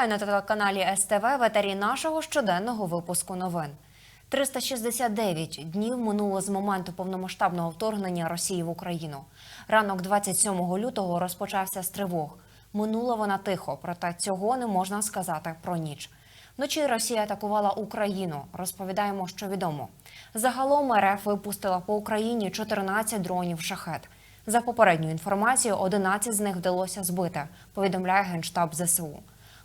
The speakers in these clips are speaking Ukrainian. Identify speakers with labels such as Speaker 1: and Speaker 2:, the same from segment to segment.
Speaker 1: Вітаю на телеканалі СТВ в етері нашого щоденного випуску новин. 369 днів минуло з моменту повномасштабного вторгнення Росії в Україну. Ранок 27 лютого розпочався з тривог. Минула вона тихо, проте цього не можна сказати про ніч. Вночі Росія атакувала Україну. Розповідаємо, що відомо. Загалом РФ випустила по Україні 14 дронів шахет. За попередньою інформацією, 11 з них вдалося збити. Повідомляє генштаб ЗСУ.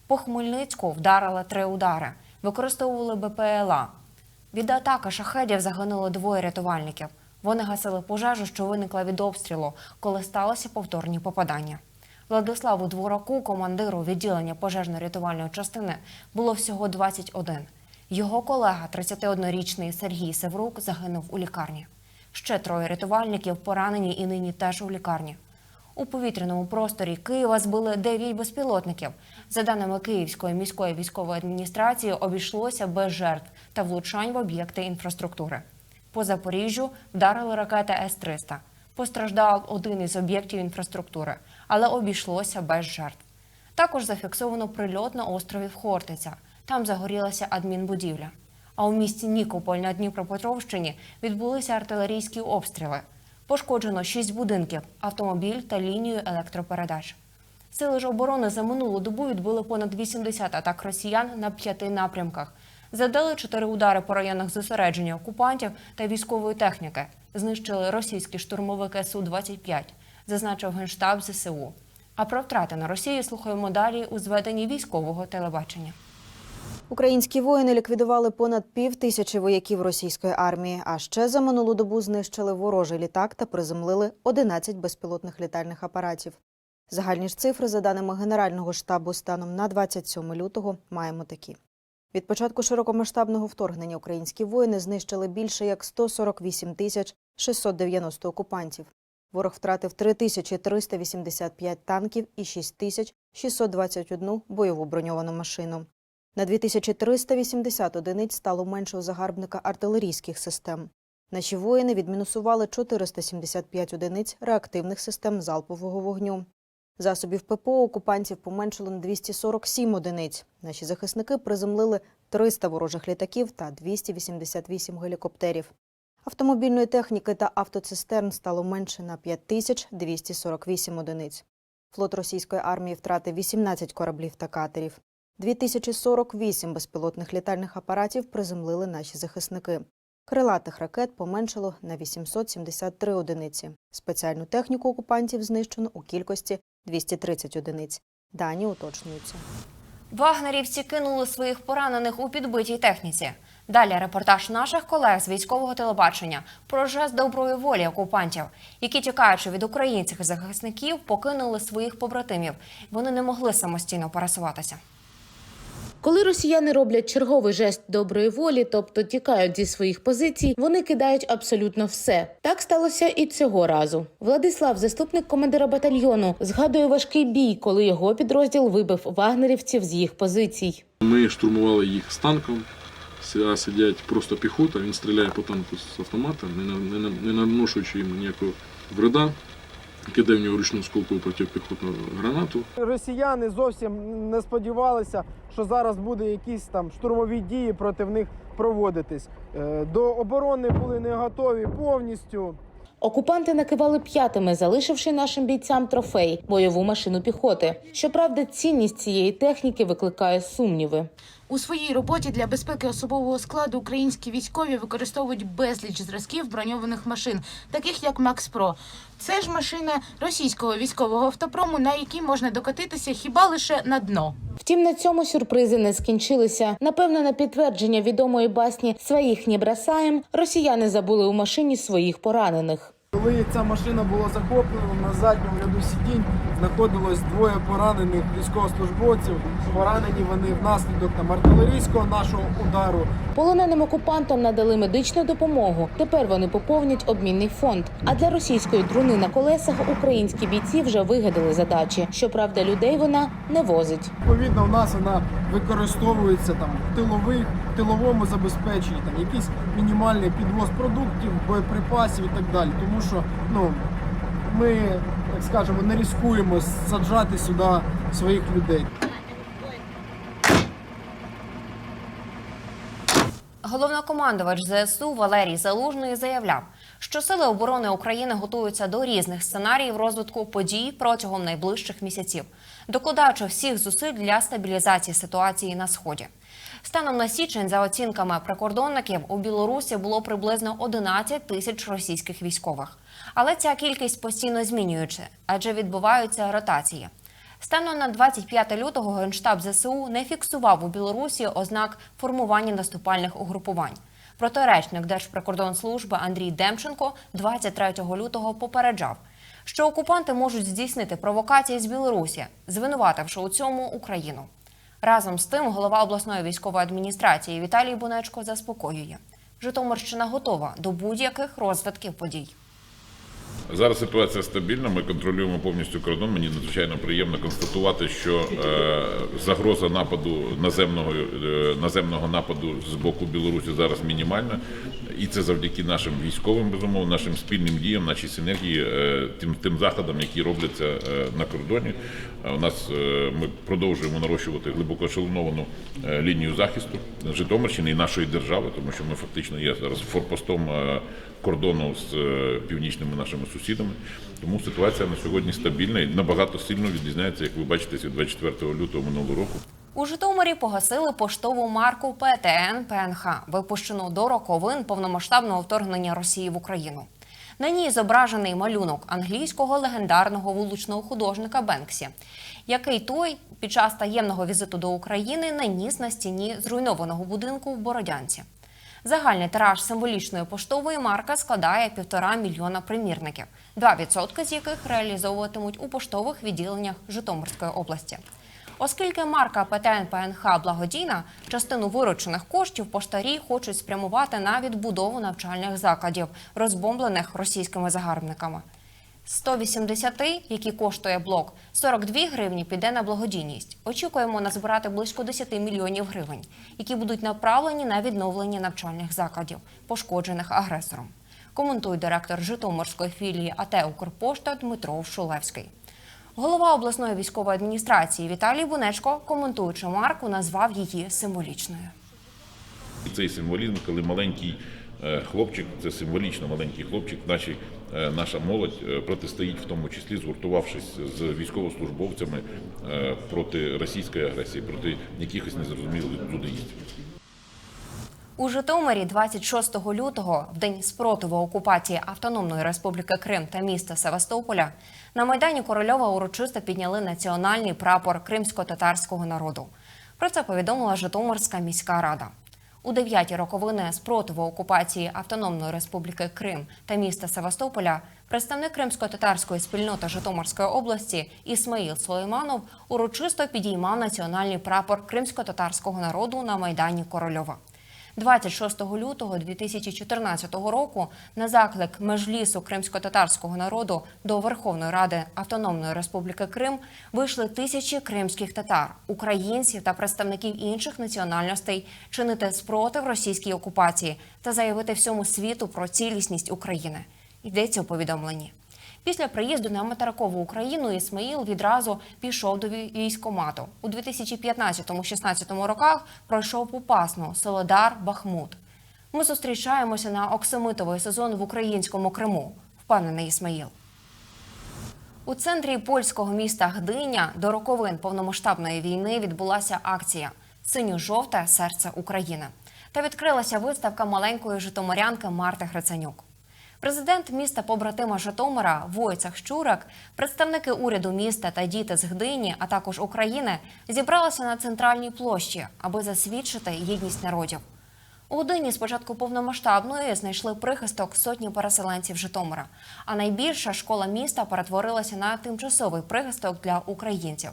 Speaker 1: По Хмельницьку вдарили три удари, використовували БПЛА. Від атаки шахедів загинуло двоє рятувальників. Вони гасили пожежу, що виникла від обстрілу, коли сталося повторні попадання. Владиславу Двораку, командиру відділення пожежно-рятувальної частини, було всього 21. Його колега, 31-річний Сергій Севрук, загинув у лікарні. Ще троє рятувальників поранені і нині теж у лікарні. У повітряному просторі Києва збили 9 безпілотників. За даними Київської міської військової адміністрації, обійшлося без жертв та влучань в об'єкти інфраструктури. По Запоріжжю вдарили ракети С-300. Постраждав один із об'єктів інфраструктури, але обійшлося без жертв. Також зафіксовано прильот на острові Хортиця. Там загорілася адмінбудівля. А у місті Нікополь на Дніпропетровщині відбулися артилерійські обстріли. Пошкоджено шість будинків, автомобіль та лінію електропередач. Сили ж оборони за минулу добу відбили понад 80 атак росіян на п'яти напрямках. Завдали чотири удари по районах зосередження окупантів та військової техніки. Знищили російські штурмовики Су-25, зазначив генштаб ЗСУ. А про втрати на Росії слухаємо далі у зведенні військового телебачення.
Speaker 2: Українські воїни ліквідували понад пів тисячі вояків російської армії. А ще за минулу добу знищили ворожий літак та приземлили 11 безпілотних літальних апаратів. Загальні ж цифри, за даними Генерального штабу, станом на 27 лютого маємо такі. Від початку широкомасштабного вторгнення українські воїни знищили більше як 148 тисяч 690 окупантів. Ворог втратив 3385 танків і 6621 бойову броньовану машину. На 2380 одиниць стало менше у загарбника артилерійських систем. Наші воїни відмінусували 475 одиниць реактивних систем залпового вогню. Засобів ППО окупантів поменшило на 247 одиниць. Наші захисники приземлили 300 ворожих літаків та 288 гелікоптерів. Автомобільної техніки та автоцистерн стало менше на 5248 одиниць. Флот російської армії втратив 18 кораблів та катерів. 2048 безпілотних літальних апаратів приземлили наші захисники. Крилатих ракет поменшало на 873 одиниці. Спеціальну техніку окупантів знищено у кількості 230 одиниць. Дані уточнюються.
Speaker 1: Вагнерівці кинули своїх поранених у підбитій техніці. Далі репортаж наших колег з військового телебачення про жест доброї волі окупантів, які тікаючи від українських захисників, покинули своїх побратимів. Вони не могли самостійно пересуватися.
Speaker 3: Коли росіяни роблять черговий жест доброї волі, тобто тікають зі своїх позицій, вони кидають абсолютно все. Так сталося і цього разу. Владислав, заступник командира батальйону, згадує важкий бій, коли його підрозділ вибив вагнерівців з їх позицій.
Speaker 4: Ми штурмували їх з танком. Сидять просто піхота, він стріляє по танку з автомата, не, на- не, наношуючи йому ніякого вреда. Кидає в нього ручну сколкову протипіхотну гранату.
Speaker 5: Росіяни зовсім не сподівалися, що зараз буде якісь там штурмові дії проти них проводитись. Е, До оборони були не готові повністю.
Speaker 3: Окупанти накивали п'ятими, залишивши нашим бійцям трофей бойову машину піхоти. Щоправда, цінність цієї техніки викликає сумніви.
Speaker 6: У своїй роботі для безпеки особового складу українські військові використовують безліч зразків броньованих машин, таких як Макс Про. Це ж машина російського військового автопрому, на якій можна докатитися хіба лише на дно.
Speaker 3: Втім, на цьому сюрпризи не скінчилися. Напевно, на підтвердження відомої басні своїх не бросаєм, росіяни забули у машині своїх поранених.
Speaker 5: Коли ця машина була захоплена, на задньому ряду сидінь знаходилось двоє поранених військовослужбовців. Поранені вони внаслідок там артилерійського нашого удару.
Speaker 3: Полоненим окупантам надали медичну допомогу. Тепер вони поповнять обмінний фонд. А для російської труни на колесах українські бійці вже вигадали задачі. Щоправда, людей вона не возить.
Speaker 5: Відповідно, в нас вона використовується там в тилових, в тиловому забезпеченні, там якийсь мінімальний підвоз продуктів, боєприпасів і так далі. Тому що ну ми, так скажемо, не ризикуємо саджати сюди своїх людей.
Speaker 1: Головнокомандувач ЗСУ Валерій Залужний заявляв, що сили оборони України готуються до різних сценаріїв розвитку подій протягом найближчих місяців, докладаючи всіх зусиль для стабілізації ситуації на сході. Станом на січень, за оцінками прикордонників, у Білорусі було приблизно 11 тисяч російських військових. Але ця кількість постійно змінюється, адже відбуваються ротації. Станом на 25 лютого Генштаб ЗСУ не фіксував у Білорусі ознак формування наступальних угрупувань. Проте речник Держприкордонслужби Андрій Демченко 23 лютого попереджав, що окупанти можуть здійснити провокації з Білорусі, звинувативши у цьому Україну. Разом з тим, голова обласної військової адміністрації Віталій Бунечко заспокоює, Житомирщина готова до будь-яких розвитків подій.
Speaker 7: Зараз ситуація стабільна. Ми контролюємо повністю кордон. Мені надзвичайно приємно констатувати, що е, загроза нападу наземного е, наземного нападу з боку Білорусі зараз мінімальна, і це завдяки нашим військовим, безумовно, нашим спільним діям, нашій синергії, е, тим тим заходам, які робляться на кордоні. Е, У нас е, ми продовжуємо нарощувати глибоко ешелоновану е, лінію захисту Житомирщини і нашої держави, тому що ми фактично є зараз форпостом. кордону з північними нашими сусідами. Тому ситуація на сьогодні стабільна і набагато сильно відрізняється, як ви бачите, від 24 лютого минулого року.
Speaker 1: У Житомирі погасили поштову марку ПТН ПНХ, випущену до роковин повномасштабного вторгнення Росії в Україну. На ній зображений малюнок англійського легендарного вуличного художника Бенксі, який той під час таємного візиту до України наніс на стіні зруйнованого будинку в Бородянці. Загальний тираж символічної поштової марки складає півтора мільйона примірників, 2% з яких реалізовуватимуть у поштових відділеннях Житомирської області. Оскільки марка ПТН ПНХ благодійна, частину виручених коштів поштарі хочуть спрямувати на відбудову навчальних закладів, розбомблених російськими загарбниками. З 180, які коштує блок, 42 гривні піде на благодійність. Очікуємо назбирати близько 10 мільйонів гривень, які будуть направлені на відновлення навчальних закладів, пошкоджених агресором. Коментує директор Житомирської філії АТ Укрпошта Дмитро Шулевський. Голова обласної військової адміністрації Віталій Бунечко, коментуючи марку, назвав її символічною.
Speaker 7: Цей символізм, коли маленький е, хлопчик, це символічно маленький хлопчик, наші, е, наша молодь е, протистоїть, в тому числі згуртувавшись з військовослужбовцями проти російської агресії, проти якихось незрозумілих людоїстів.
Speaker 1: У Житомирі 26 лютого, в день спротиву окупації Автономної Республіки Крим та міста Севастополя, на майдані Корольова урочисто підняли національний прапор кримсько-татарського народу. Про це повідомила Житомирська міська рада. У дев'яті роковини спротиву окупації Автономної Республіки Крим та міста Севастополя представник кримсько-татарської спільноти Житомирської області Ісмаїл Сулейманов урочисто підіймав національний прапор кримсько-татарського народу на майдані Корольова. 26 лютого 2014 року на заклик Межлісу кримсько-татарського народу до Верховної Ради Автономної Республіки Крим вийшли тисячі кримських татар, українців та представників інших національностей чинити спротив російській окупації та заявити всьому світу про цілісність України. Йдеться у повідомленні. Після приїзду на материкову Україну Ісмаїл відразу пішов до вій- військкомату. У 2015-16 роках пройшов Попасну, Солодар, Бахмут. Ми зустрічаємося на оксамитовий сезон в українському Криму, впевнений Ісмаїл. У центрі польського міста Гдиня до роковин повномасштабної війни відбулася акція Синьо-жовте серце України та відкрилася виставка маленької житомирянки Марти Грицанюк. Президент міста побратима Житомира Войцех Щурак, представники уряду міста та діти з Гдині, а також України, зібралися на центральній площі, аби засвідчити єдність народів. У Гдині з початку повномасштабної знайшли прихисток сотні переселенців Житомира. А найбільша школа міста перетворилася на тимчасовий прихисток для українців.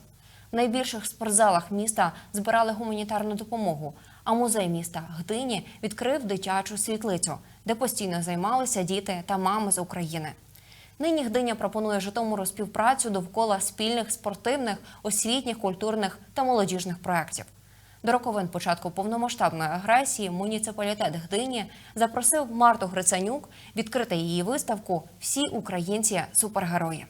Speaker 1: В найбільших спортзалах міста збирали гуманітарну допомогу. А музей міста Гдині відкрив дитячу світлицю, де постійно займалися діти та мами з України. Нині Гдиня пропонує Житомиру співпрацю довкола спільних спортивних, освітніх, культурних та молодіжних проєктів. До роковин початку повномасштабної агресії муніципалітет Гдині запросив Марту Грицанюк відкрити її виставку Всі українці супергерої.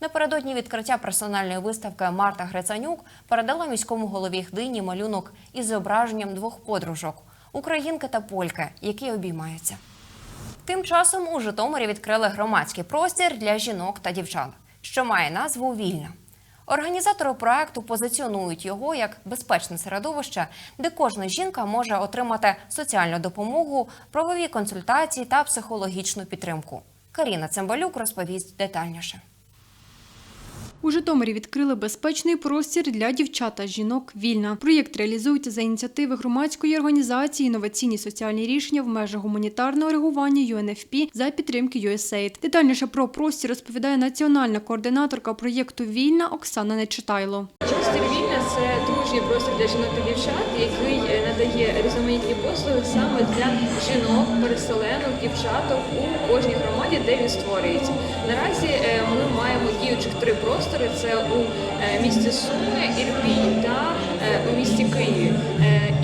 Speaker 1: Напередодні відкриття персональної виставки Марта Грицанюк передала міському голові Гдині малюнок із зображенням двох подружок українки та польки, які обіймаються. Тим часом у Житомирі відкрили громадський простір для жінок та дівчат, що має назву Вільна. Організатори проекту позиціонують його як безпечне середовище, де кожна жінка може отримати соціальну допомогу, правові консультації та психологічну підтримку. Каріна Цимбалюк розповість детальніше.
Speaker 8: У Житомирі відкрили безпечний простір для дівчат та жінок вільна. Проєкт реалізується за ініціативи громадської організації «Інноваційні соціальні рішення в межах гуманітарного реагування UNFP за підтримки USAID. Детальніше про простір розповідає національна координаторка проєкту Вільна Оксана Нечитайло.
Speaker 9: Простір вільна це дружній простір для жінок та дівчат, який е, надає різноманітні послуги саме для жінок, переселенок, дівчаток у кожній громаді, де він створюється. Наразі е, ми маємо діючих три простори: це у е, місті Суми, Ірпінь та у місті Києві.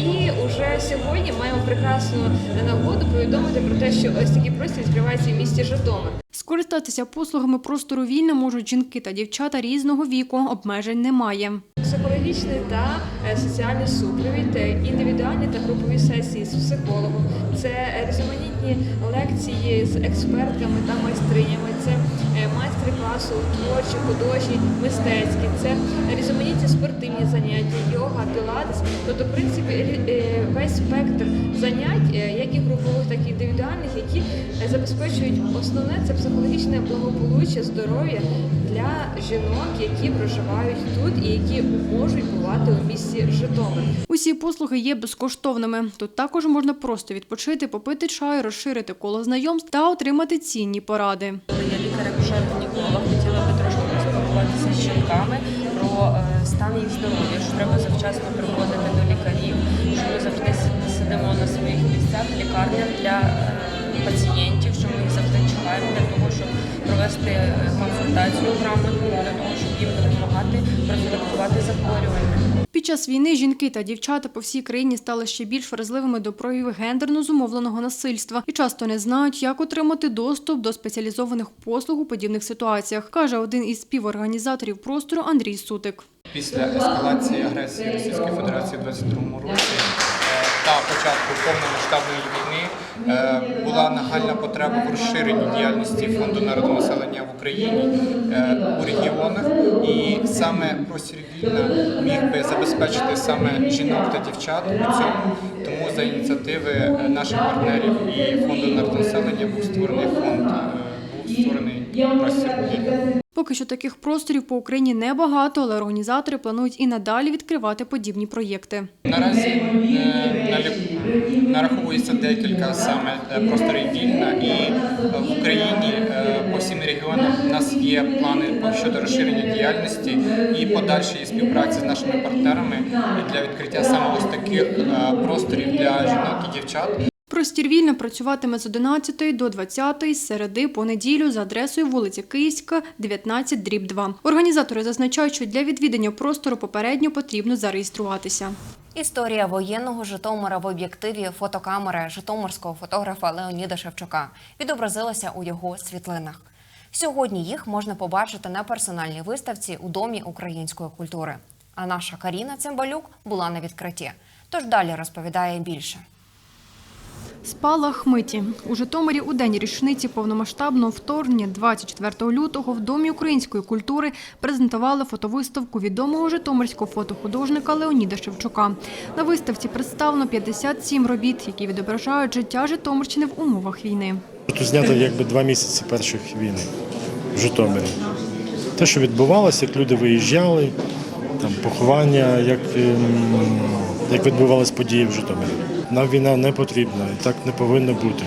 Speaker 9: І уже сьогодні маємо прекрасну нагоду повідомити про те, що ось такий простір відкривається в місті Житомир.
Speaker 8: Скористатися послугами простору вільна можуть жінки та дівчата різного віку. Обмежень немає.
Speaker 9: Психологічний та е, соціальний супровід, е, індивідуальні та групові сесії з психологом, це різноманітні лекції з експертками та майстринями, майстер-класи творчі, художні, мистецькі, це різноманітні спортивні заняття, йога, пілатес. Тобто, в принципі, е, весь спектр занять, е, як і групових, так і індивідуальних, які забезпечують основне це психологічне благополуччя, здоров'я для жінок, які проживають тут і які можуть бувати у місті Житомир.
Speaker 8: Усі послуги є безкоштовними. Тут також можна просто відпочити, попити чаю, розширити коло знайомств та отримати цінні поради.
Speaker 10: Я лікар-акушер-гінеколог, хотіла би трошки поспілкуватися з жінками про е, стан їх здоров'я, що треба завчасно приходити до лікарів, що ми завжди сидимо на своїх місцях лікарнях для е, пацієнтів, що ми їх завжди чекаємо для того, щоб провести е, консультацію грамотну, для того, щоб їм допомагати профілактувати захворювання.
Speaker 8: Під час війни жінки та дівчата по всій країні стали ще більш вразливими до проявів гендерно зумовленого насильства і часто не знають, як отримати доступ до спеціалізованих послуг у подібних ситуаціях, каже один із співорганізаторів простору Андрій Сутик.
Speaker 11: Після ескалації агресії Російської Федерації в 22 році е, та початку повномасштабної війни була нагальна потреба в розширенні діяльності фонду народонаселення в Україні е, у регіонах, і саме простір вільна міг би забезпечити саме жінок та дівчат у цьому. Тому за ініціативи е, наших партнерів і фонду народонаселення був створений фонд, е, був створений простір.
Speaker 8: Поки що таких просторів по Україні небагато, але організатори планують і надалі відкривати подібні проєкти.
Speaker 11: Наразі е, нараховується декілька саме е, просторів вільна, і е, в Україні по всім регіонам у нас є плани щодо розширення діяльності і подальшої співпраці з нашими партнерами для відкриття саме ось таких просторів для жінок і дівчат.
Speaker 8: Простір вільно працюватиме з 11 до 20 з середи по неділю за адресою вулиця Київська, 19, дріб 2. Організатори зазначають, що для відвідання простору попередньо потрібно зареєструватися.
Speaker 1: Історія воєнного Житомира в об'єктиві фотокамери житомирського фотографа Леоніда Шевчука відобразилася у його світлинах. Сьогодні їх можна побачити на персональній виставці у Домі української культури. А наша Каріна Цимбалюк була на відкритті. Тож далі розповідає більше.
Speaker 8: Спалах миті. У Житомирі у день річниці повномасштабного вторгнення 24 лютого в Домі української культури презентували фотовиставку відомого житомирського фотохудожника Леоніда Шевчука. На виставці представлено 57 робіт, які відображають життя Житомирщини в умовах війни.
Speaker 12: Тут знято якби два місяці перших війни в Житомирі. Те, що відбувалося, як люди виїжджали, там поховання, як, ем, як відбувалися події в Житомирі. Нам війна не потрібна, і так не повинно бути.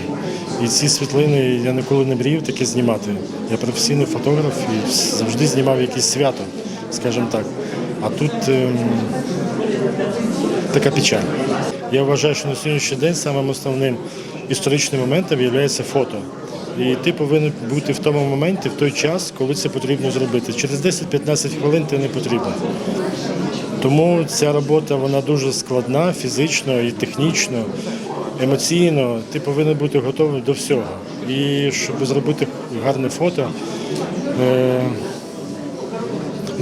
Speaker 12: І ці світлини я ніколи не мріяв таке знімати. Я професійний фотограф і завжди знімав якесь свято, скажімо так. А тут ем, така печаль. Я вважаю, що на сьогоднішній день самим основним історичним моментом є фото. І ти повинен бути в тому моменті, в той час, коли це потрібно зробити. Через 10-15 хвилин ти не потрібен. Тому ця робота вона дуже складна фізично і технічно, емоційно. Ти повинен бути готовий до всього. І щоб зробити гарне фото, е,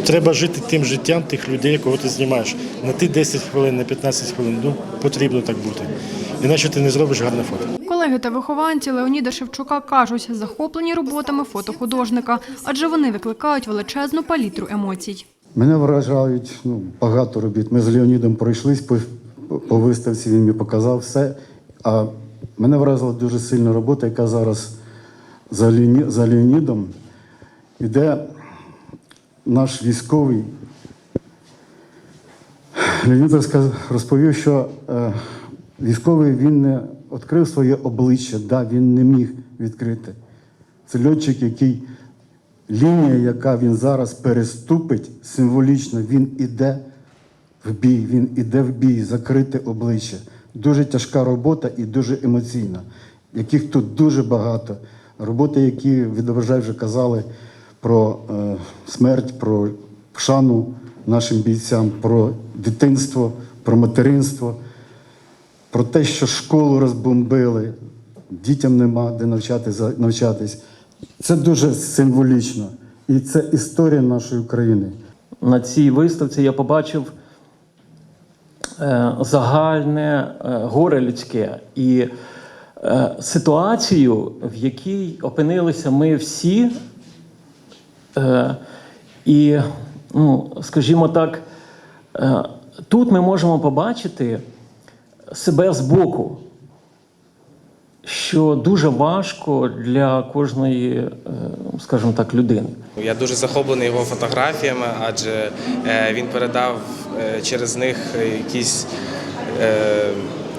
Speaker 12: треба жити тим життям тих людей, кого ти знімаєш. На ті 10 хвилин, на 15 хвилин. Ну, потрібно так бути. Іначе ти не зробиш гарне фото.
Speaker 8: Колеги та вихованці Леоніда Шевчука кажуть, захоплені роботами фотохудожника, адже вони викликають величезну палітру емоцій.
Speaker 13: Мене вражають ну, багато робіт. Ми з Леонідом пройшлись по, по виставці, він мені показав все. А мене вразила дуже сильна робота, яка зараз за, Леоні, за Леонідом іде наш військовий. Леонід розповів, що е, військовий він не відкрив своє обличчя, да, він не міг відкрити. Це льотчик, який лінія, яка він зараз переступить символічно, він іде в бій, він іде в бій, закрите обличчя. Дуже тяжка робота і дуже емоційна, яких тут дуже багато. Роботи, які відображають, вже казали про е, смерть, про шану нашим бійцям, про дитинство, про материнство, про те, що школу розбомбили, дітям нема де навчати, навчатись. Це дуже символічно. І це історія нашої України.
Speaker 14: На цій виставці я побачив е, загальне е, горе людське і е, ситуацію, в якій опинилися ми всі. І, ну, скажімо так, тут ми можемо побачити себе збоку, що дуже важко для кожної, е, скажімо так, людини.
Speaker 15: Я дуже захоплений його фотографіями, адже е, він передав е, через них якісь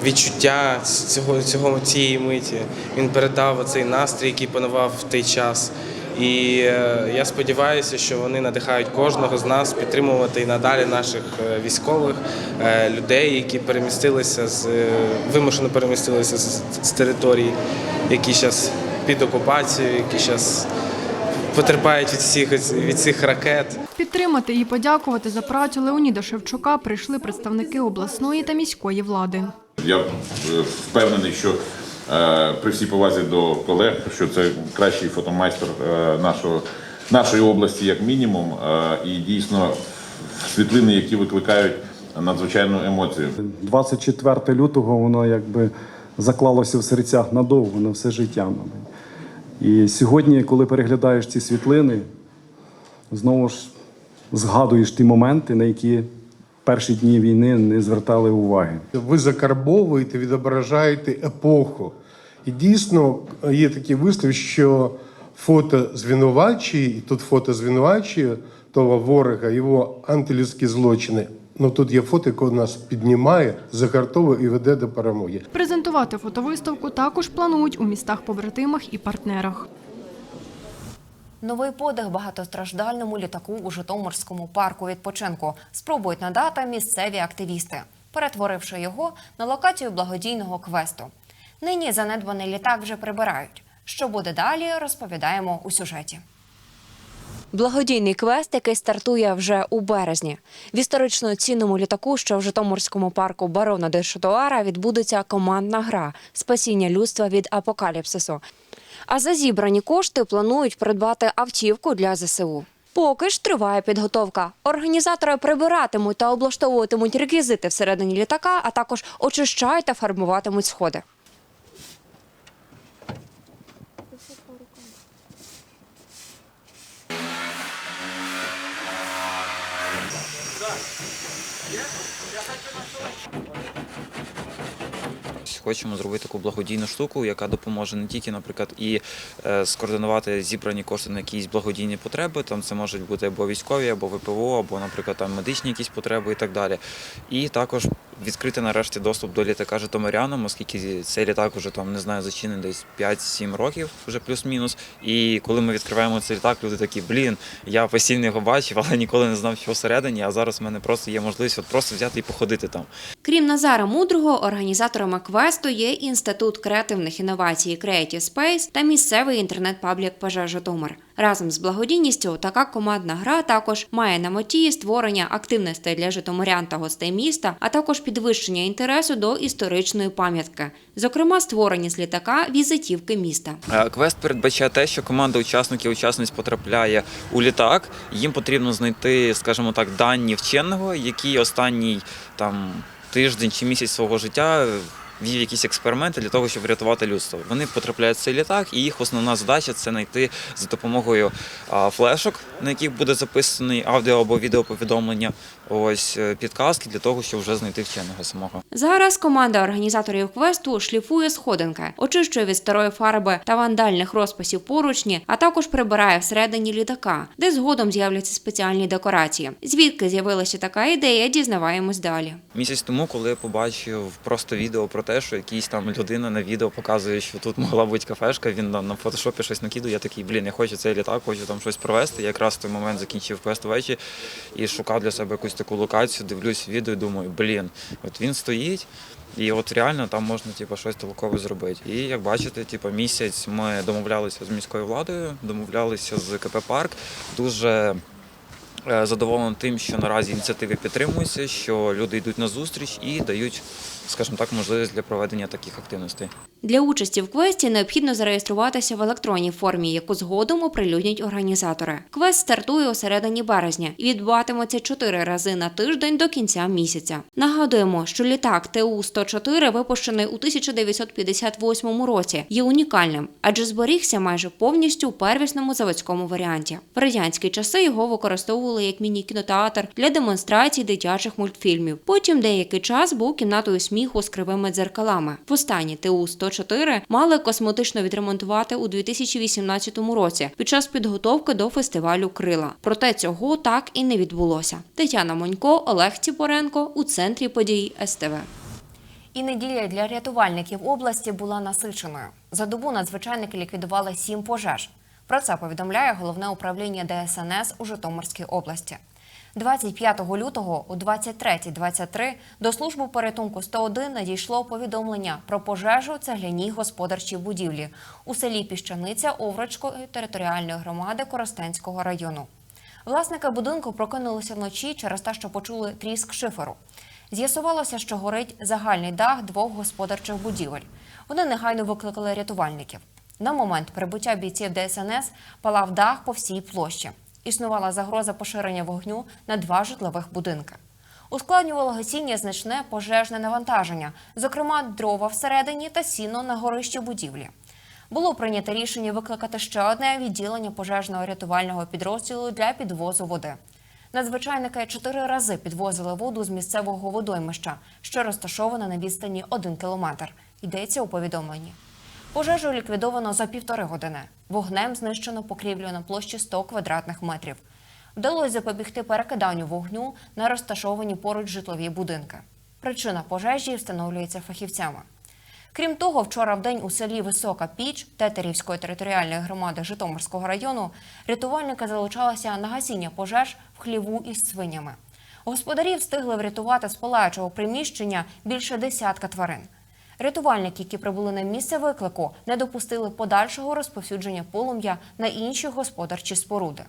Speaker 15: відчуття цього, цього цієї миті. Він передав цей настрій, який панував в той час. І е, я сподіваюся, що вони надихають кожного з нас підтримувати і надалі наших е, військових е, людей, які перемістилися з вимушено перемістилися з, з територій, які зараз під окупацією, які зараз потерпають від всіх від цих ракет.
Speaker 8: Підтримати і подякувати за працю Леоніда Шевчука прийшли представники обласної та міської влади.
Speaker 7: Я впевнений, що при всій повазі до колег, що це кращий фотомайстер е, нашого, нашої області, як мінімум, е, і дійсно світлини, які викликають надзвичайну емоцію.
Speaker 13: 24 лютого воно якби заклалося в серцях надовго, на все життя. І сьогодні, коли переглядаєш ці світлини, знову ж згадуєш ті моменти, на які перші дні війни не звертали уваги.
Speaker 16: Ви закарбовуєте, відображаєте епоху. І дійсно є такий вислів, що фото звинувачує, і тут фото звинувачує того ворога, його антилюдські злочини. Ну тут є фото, яке нас піднімає, загартовує і веде до перемоги.
Speaker 8: Презентувати фотовиставку також планують у містах-побратимах і партнерах.
Speaker 1: Новий подих багатостраждальному літаку у Житомирському парку відпочинку спробують надати місцеві активісти, перетворивши його на локацію благодійного квесту. Нині занедбаний літак вже прибирають. Що буде далі, розповідаємо у сюжеті. Благодійний квест, який стартує вже у березні. В історично цінному літаку, що в Житомирському парку барона де Шотуара, відбудеться командна гра спасіння людства від апокаліпсису. А за зібрані кошти планують придбати автівку для ЗСУ. Поки ж триває підготовка. Організатори прибиратимуть та облаштовуватимуть реквізити всередині літака, а також очищають та фарбуватимуть сходи.
Speaker 17: Хочемо зробити таку благодійну штуку, яка допоможе не тільки, наприклад, і е, скоординувати зібрані кошти на якісь благодійні потреби. Там це можуть бути або військові, або ВПО, або, наприклад, там медичні якісь потреби і так далі. І також відкрити нарешті доступ до літака Житомирянам, оскільки цей літак вже там не знаю, зачинений десь 5-7 років, вже плюс-мінус. І коли ми відкриваємо цей літак, люди такі, блін, я постійно його бачив, але ніколи не знав, що всередині. А зараз в мене просто є можливість от просто взяти і походити там.
Speaker 1: Крім Назара Мудрого, організаторами квесту є Інститут креативних інновацій Creative Space та місцевий інтернет-паблік «Пожежа Житомир. Разом з благодійністю така командна гра також має на меті створення активностей для житомирян та гостей міста, а також підвищення інтересу до історичної пам'ятки, зокрема створення з літака візитівки міста.
Speaker 17: Е, Квест передбачає те, що команда учасників учасниць потрапляє у літак. Їм потрібно знайти, скажімо так, дані вченого, який останній там тиждень чи місяць свого життя вів якісь експерименти для того, щоб врятувати людство. Вони потрапляють в цей літак, і їх основна задача це знайти за допомогою флешок, на яких буде записаний аудіо або відеоповідомлення. Ось е, підказки для того, щоб вже знайти вченого самого.
Speaker 1: Зараз команда організаторів квесту шліфує сходинки, очищує від старої фарби та вандальних розписів поручні, а також прибирає всередині літака, де згодом з'являться спеціальні декорації. Звідки з'явилася така ідея, дізнаваємось далі.
Speaker 17: Місяць тому, коли я побачив просто відео про те, що якийсь там людина на відео показує, що тут могла бути кафешка, він на, на фотошопі щось накидує. Я такий, блін, я хочу цей літак, хочу там щось провести. Я якраз в той момент закінчив квест ввечері і шукав для себе якусь таку локацію, дивлюсь відео і думаю, блін, от він стоїть. І от реально там можна типу, щось толкове зробити. І як бачите, типу, місяць ми домовлялися з міською владою, домовлялися з КП Парк. Дуже задоволений тим, що наразі ініціативи підтримуються, що люди йдуть на зустріч і дають, скажімо так, можливість для проведення таких активностей.
Speaker 1: Для участі в квесті необхідно зареєструватися в електронній формі, яку згодом оприлюднять організатори. Квест стартує у середині березня і відбуватиметься чотири рази на тиждень до кінця місяця. Нагадуємо, що літак ТУ-104, випущений у 1958 році, є унікальним, адже зберігся майже повністю у первісному заводському варіанті. В радянські часи його використовували як міні-кінотеатр для демонстрацій дитячих мультфільмів. Потім деякий час був кімнатою сміху з кривими дзеркалами. Востаннє ТУ-104 мали косметично відремонтувати у 2018 році під час підготовки до фестивалю Крила. Проте цього так і не відбулося. Тетяна Монько, Олег Ціпоренко у центрі подій СТВ. І неділя для рятувальників області була насиченою. За добу надзвичайники ліквідували сім пожеж. Про це повідомляє головне управління ДСНС у Житомирській області. 25 лютого о 23.23 до служби порятунку 101 надійшло повідомлення про пожежу цегляній господарчій будівлі у селі Піщаниця Оврочкої територіальної громади Коростенського району. Власники будинку прокинулися вночі через те, що почули тріск шиферу. З'ясувалося, що горить загальний дах двох господарчих будівель. Вони негайно викликали рятувальників. На момент прибуття бійців ДСНС палав дах по всій площі. Існувала загроза поширення вогню на два житлових будинки. Ускладнювало гасіння значне пожежне навантаження, зокрема дрова всередині та сіно на горищі будівлі. Було прийнято рішення викликати ще одне відділення пожежного рятувального підрозділу для підвозу води. Надзвичайники чотири рази підвозили воду з місцевого водоймища, що розташоване на відстані 1 кілометр. Йдеться у повідомленні. Пожежу ліквідовано за півтори години. Вогнем знищено покрівлю на площі 100 квадратних метрів. Вдалося запобігти перекиданню вогню на розташовані поруч житлові будинки. Причина пожежі встановлюється фахівцями. Крім того, вчора в день у селі Висока Піч Тетерівської територіальної громади Житомирського району рятувальники залучалися на гасіння пожеж в хліву із свинями. Господарі встигли врятувати з палаючого приміщення більше десятка тварин. Рятувальники, які прибули на місце виклику, не допустили подальшого розповсюдження полум'я на інші господарчі споруди.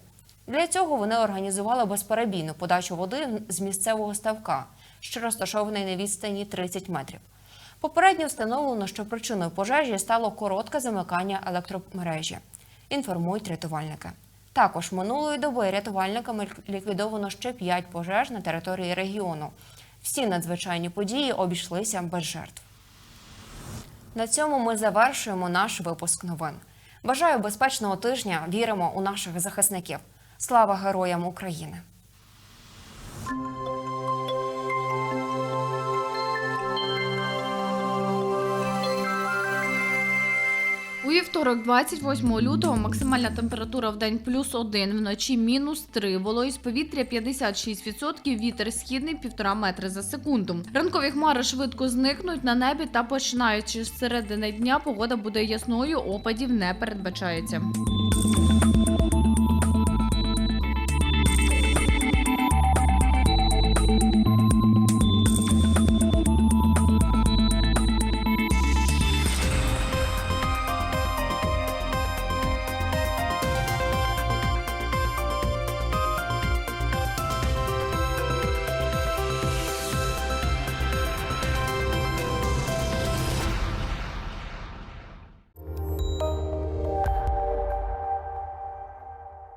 Speaker 1: Для цього вони організували безперебійну подачу води з місцевого ставка, що розташований на відстані 30 метрів. Попередньо встановлено, що причиною пожежі стало коротке замикання електромережі. Інформують рятувальники. Також минулої доби рятувальниками ліквідовано ще 5 пожеж на території регіону. Всі надзвичайні події обійшлися без жертв. На цьому ми завершуємо наш випуск новин. Бажаю безпечного тижня. Віримо у наших захисників. Слава героям України!
Speaker 18: У вівторок, 28 лютого, максимальна температура в день плюс 1, вночі мінус 3, вологість повітря 56%, вітер східний 1,5 метри за секунду. Ранкові хмари швидко зникнуть на небі та починаючи з середини дня погода буде ясною, опадів не передбачається.